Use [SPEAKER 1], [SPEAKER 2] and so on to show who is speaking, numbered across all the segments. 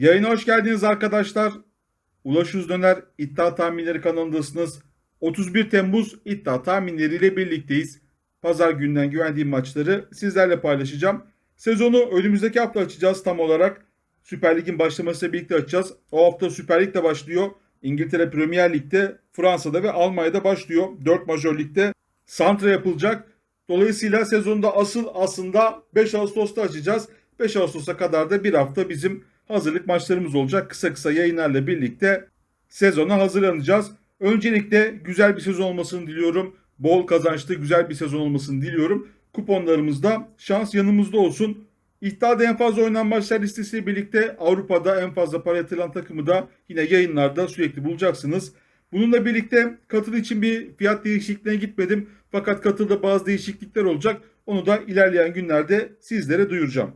[SPEAKER 1] Yayına hoş geldiniz arkadaşlar. Ulaş Döner İddia Tahminleri kanalındasınız. 31 Temmuz iddia tahminleriyle birlikteyiz. Pazar günden güvendiğim maçları sizlerle paylaşacağım. Sezonu önümüzdeki hafta açacağız tam olarak. Süper Lig'in başlamasıyla birlikte açacağız. O hafta Süper Lig de başlıyor. İngiltere Premier Lig'de, Fransa'da ve Almanya'da başlıyor. 4 Major Lig'de santra yapılacak. Dolayısıyla sezonda asıl aslında 5 Ağustos'ta açacağız. 5 Ağustos'a kadar da bir hafta bizim hazırlık maçlarımız olacak. Kısa kısa yayınlarla birlikte sezona hazırlanacağız. Öncelikle güzel bir sezon olmasını diliyorum. Bol kazançlı güzel bir sezon olmasını diliyorum. Kuponlarımızda şans yanımızda olsun. İddiada en fazla oynanan maçlar listesiyle birlikte Avrupa'da en fazla para yatıran takımı da yine yayınlarda sürekli bulacaksınız. Bununla birlikte katıl için bir fiyat değişikliğine gitmedim. Fakat katılda bazı değişiklikler olacak. Onu da ilerleyen günlerde sizlere duyuracağım.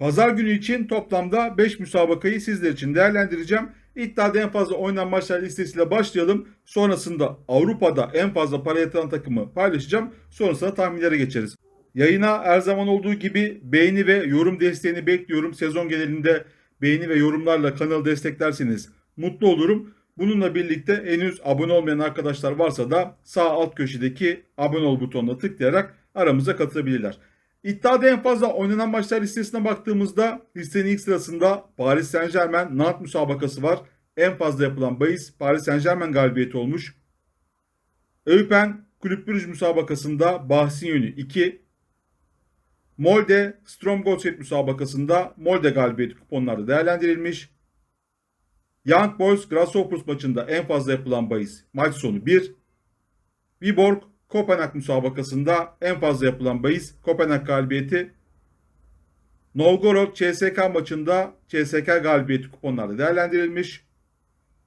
[SPEAKER 1] Pazar günü için toplamda 5 müsabakayı sizler için değerlendireceğim. İddiada en fazla oynanan maçlar listesiyle başlayalım. Sonrasında Avrupa'da en fazla para yatıran takımı paylaşacağım. Sonrasında tahminlere geçeriz. Yayına her zaman olduğu gibi beğeni ve yorum desteğini bekliyorum. Sezon genelinde beğeni ve yorumlarla kanalı desteklerseniz mutlu olurum. Bununla birlikte henüz abone olmayan arkadaşlar varsa da sağ alt köşedeki abone ol butonuna tıklayarak aramıza katılabilirler. İddiada en fazla oynanan maçlar listesine baktığımızda listenin ilk sırasında Paris Saint Germain Nantes müsabakası var. En fazla yapılan bahis Paris Saint Germain galibiyeti olmuş. Eupen Kulüp Brugge müsabakasında bahsin yönü 2. Molde Strom Gotset müsabakasında Molde galibiyeti kuponlarda değerlendirilmiş. Young Boys Grasshoppers maçında en fazla yapılan bahis maç sonu 1. Viborg Kopenhag müsabakasında en fazla yapılan bahis Kopenhag galibiyeti. Novgorod CSK maçında CSK galibiyeti kuponlarda değerlendirilmiş.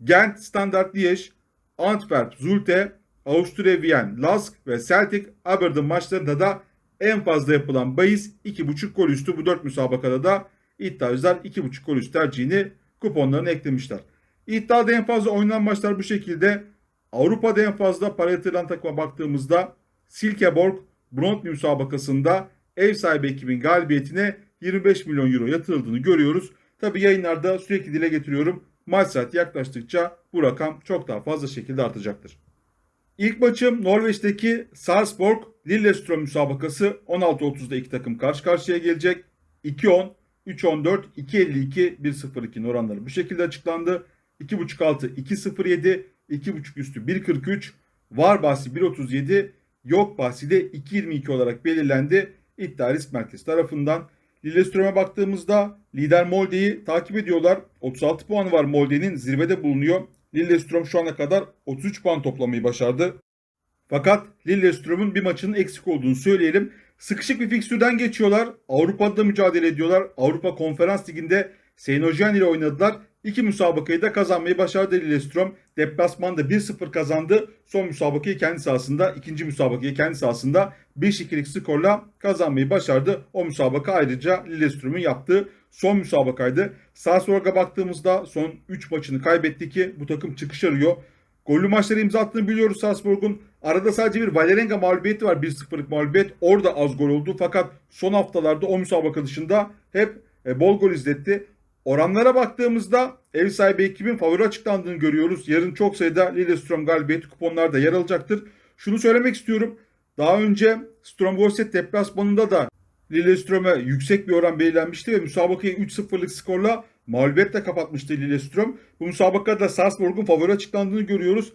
[SPEAKER 1] Gent Standard Liège, Antwerp Zulte, Avusturya Wien Lask ve Celtic Aberdeen maçlarında da en fazla yapılan bahis 2.5 gol üstü bu 4 müsabakada da iddiacılar 2.5 gol üstü tercihini kuponlarına eklemişler. İddiada en fazla oynanan maçlar bu şekilde. Avrupa'da en fazla para yatıran takıma baktığımızda Silkeborg Bront müsabakasında ev sahibi ekibin galibiyetine 25 milyon euro yatırıldığını görüyoruz. Tabi yayınlarda sürekli dile getiriyorum. Maç saati yaklaştıkça bu rakam çok daha fazla şekilde artacaktır. İlk maçım Norveç'teki Sarpsborg Lillestrøm müsabakası 16.30'da iki takım karşı karşıya gelecek. 2-10, 3-14, 2-52, 1-0-2 oranları bu şekilde açıklandı. 2.5 altı 2.07, 2.5 üstü 1.43, var bahsi 1.37, yok bahsi de 2.22 olarak belirlendi. İddia risk merkezi tarafından. Lillestrøm'e baktığımızda lider Molde'yi takip ediyorlar. 36 puanı var Molde'nin zirvede bulunuyor. Lillestrøm şu ana kadar 33 puan toplamayı başardı. Fakat Lillestrøm'ün bir maçının eksik olduğunu söyleyelim. Sıkışık bir fikstürden geçiyorlar. Avrupa'da mücadele ediyorlar. Avrupa Konferans Ligi'nde Seynojen ile oynadılar. İki müsabakayı da kazanmayı başardı Lillestrøm. Deplasmanda 1-0 kazandı. Son müsabakayı kendi sahasında, ikinci müsabakayı kendi sahasında 5-2'lik skorla kazanmayı başardı. O müsabaka ayrıca Lillestrøm'ün yaptığı son müsabakaydı. Salzburg'a baktığımızda son 3 maçını kaybetti ki bu takım çıkış arıyor. Gollü maçları imza attığını biliyoruz Salzburg'un. Arada sadece bir Valerenga mağlubiyeti var. 1-0'lık mağlubiyet. Orada az gol oldu. Fakat son haftalarda o müsabaka dışında hep e, bol gol izletti. Oranlara baktığımızda ev sahibi ekibin favori açıklandığını görüyoruz. Yarın çok sayıda Lillestrøm galibiyeti kuponlarda yer alacaktır. Şunu söylemek istiyorum. Daha önce Stromgorset deplasmanında da Lillestrøm'e yüksek bir oran belirlenmişti ve müsabakayı 3-0'lık skorla mağlubiyetle kapatmıştı Lillestrøm. Bu müsabakada Salzburg'un favori açıklandığını görüyoruz.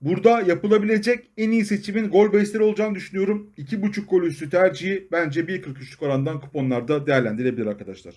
[SPEAKER 1] Burada yapılabilecek en iyi seçimin gol bahisleri olacağını düşünüyorum. 2.5 gol üstü tercihi bence 1.43'lük orandan kuponlarda değerlendirilebilir arkadaşlar.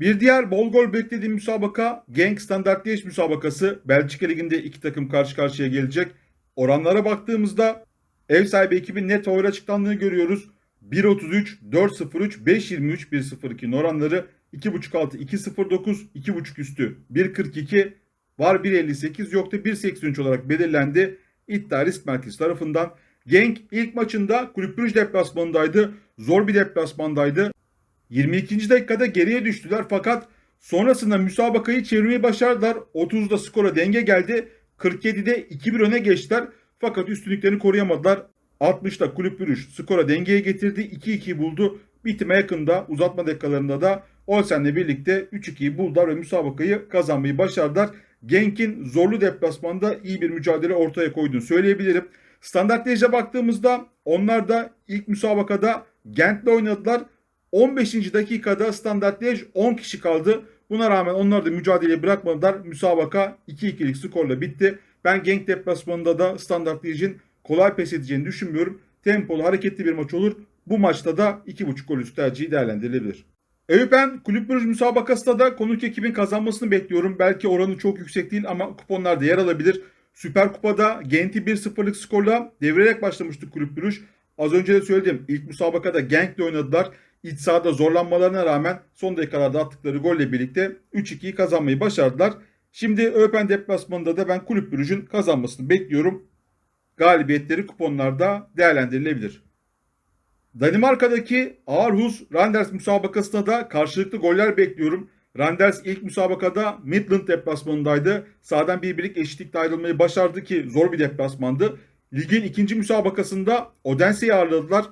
[SPEAKER 1] Bir diğer bol gol beklediğim müsabaka Genk Standard Liège müsabakası. Belçika Ligi'nde iki takım karşı karşıya gelecek. Oranlara baktığımızda ev sahibi ekibin net favori açıklandığını görüyoruz. 1.33, 4.03, 5.23, 1.02 oranları 2.5 altı 2.09, 2.5 üstü 1.42, var 1.58 yok da 1.83 olarak belirlendi. İddia risk merkezi tarafından. Genk ilk maçında Kulüp Brugge deplasmanındaydı. Zor bir deplasmandaydı. 22. dakikada geriye düştüler fakat sonrasında müsabakayı çevirmeyi başardılar. 30'da skora denge geldi. 47'de 2-1 öne geçtiler. Fakat üstünlüklerini koruyamadılar. 60'da kulüp Brugge skora dengeye getirdi. 2-2 buldu. Bitime yakında uzatma dakikalarında da Olsen'le birlikte 3-2'yi buldular ve müsabakayı kazanmayı başardılar. Genk'in zorlu deplasmanda iyi bir mücadele ortaya koyduğunu söyleyebilirim. Standart Liège'e baktığımızda onlar da ilk müsabakada Gent'le oynadılar. 15. dakikada Standart Liège 10 kişi kaldı. Buna rağmen onlar da mücadeleyi bırakmadılar. Müsabaka 2-2'lik skorla bitti. Ben Genk deplasmanında da Standart Liège'in kolay pes edeceğini düşünmüyorum. Tempolu, hareketli bir maç olur. Bu maçta da 2.5 gol üstü tercihi değerlendirilebilir. Eyüpen Kulüp Brüj müsabakasında da konuk ekibin kazanmasını bekliyorum. Belki oranı çok yüksek değil ama kuponlarda yer alabilir. Süper Kupa'da Gent'i 1-0'lık skorla devirerek başlamıştı Kulüp Brüj. Az önce de söyledim. İlk müsabakada Genk'le oynadılar. İç sahada zorlanmalarına rağmen son dakikalarda attıkları golle birlikte 3-2'yi kazanmayı başardılar. Şimdi Öpen deplasmanında da ben Kulüp Brüj'ün kazanmasını bekliyorum. Galibiyetleri kuponlarda değerlendirilebilir. Danimarka'daki Aarhus Randers müsabakasında da karşılıklı goller bekliyorum. Randers ilk müsabakada Midland deplasmanındaydı. Sağdan bir birlik eşitlikle ayrılmayı başardı ki zor bir deplasmandı. Ligin ikinci müsabakasında Odense'yi ağırladılar.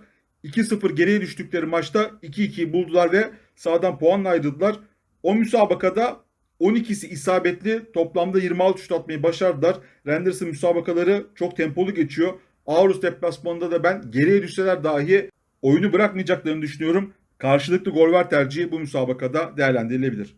[SPEAKER 1] 2-0 geriye düştükleri maçta 2-2'yi buldular ve sağdan puanla ayrıldılar. O müsabakada 12'si isabetli toplamda 26 şut atmayı başardılar. Randers'ın müsabakaları çok tempolu geçiyor. Aarhus deplasmanında da ben geriye düşseler dahi oyunu bırakmayacaklarını düşünüyorum. Karşılıklı gol var tercihi bu müsabakada değerlendirilebilir.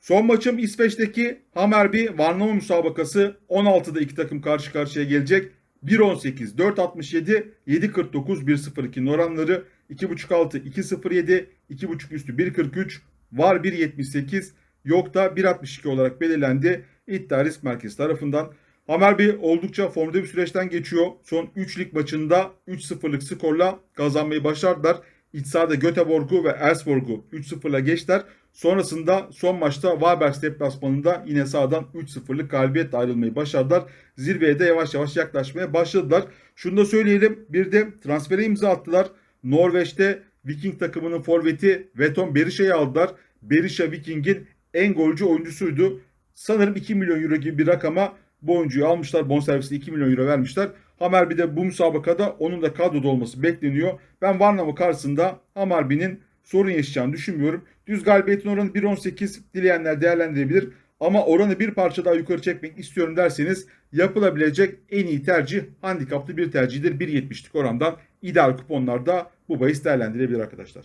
[SPEAKER 1] Son maçım İsveç'teki Hammerby Varnama müsabakası 16'da iki takım karşı karşıya gelecek. 1.18, 4.67, 7.49, 1.02'nin oranları 2.5 altı, 2.07, 2.5 üstü 1.43, var 1.78, yok da 1.62 olarak belirlendi. İddia Risk Merkezi tarafından. Hamerby oldukça formda bir süreçten geçiyor. Son 3 lig maçında 3-0'lık skorla kazanmayı başardılar. İç sahada Göteborg'u ve Elfsborg'u 3-0'la geçtiler. Sonrasında son maçta Wahlberg deplasmanında yine sağdan 3-0'lık galibiyetle ayrılmayı başardılar. Zirveye de yavaş yavaş yaklaşmaya başladılar. Şunu da söyleyelim. Bir de transfere imza attılar. Norveç'te Viking takımının forveti Veton Berisha'yı aldılar. Berisha Viking'in en golcü oyuncusuydu. Sanırım 2 milyon euro gibi bir rakama bu oyuncuyu almışlar. Bonservisine 2 milyon euro vermişler. Hamerby de bu müsabakada onun da kadroda olması bekleniyor. Ben Varnava karşısında Hamerby'nin sorun yaşayacağını düşünmüyorum. Düz galibiyetin oranı 1.18 dileyenler değerlendirebilir. Ama oranı bir parça daha yukarı çekmek istiyorum derseniz yapılabilecek en iyi tercih handikaplı bir tercihdir. 1.70'lik orandan ideal kuponlarda bu bahis değerlendirebilir arkadaşlar.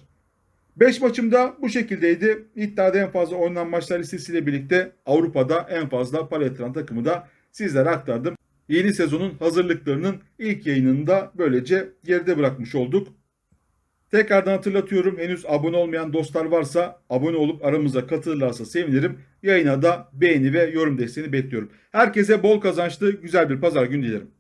[SPEAKER 1] 5 maçım da bu şekildeydi. İddiada en fazla oynanan maçlar listesiyle birlikte Avrupa'da en fazla para yatıran takımı da sizlere aktardım. Yeni sezonun hazırlıklarının ilk yayınını da böylece geride bırakmış olduk. Tekrardan hatırlatıyorum henüz abone olmayan dostlar varsa abone olup aramıza katılırlarsa sevinirim. Yayına da beğeni ve yorum desteğini bekliyorum. Herkese bol kazançlı güzel bir pazar günü dilerim.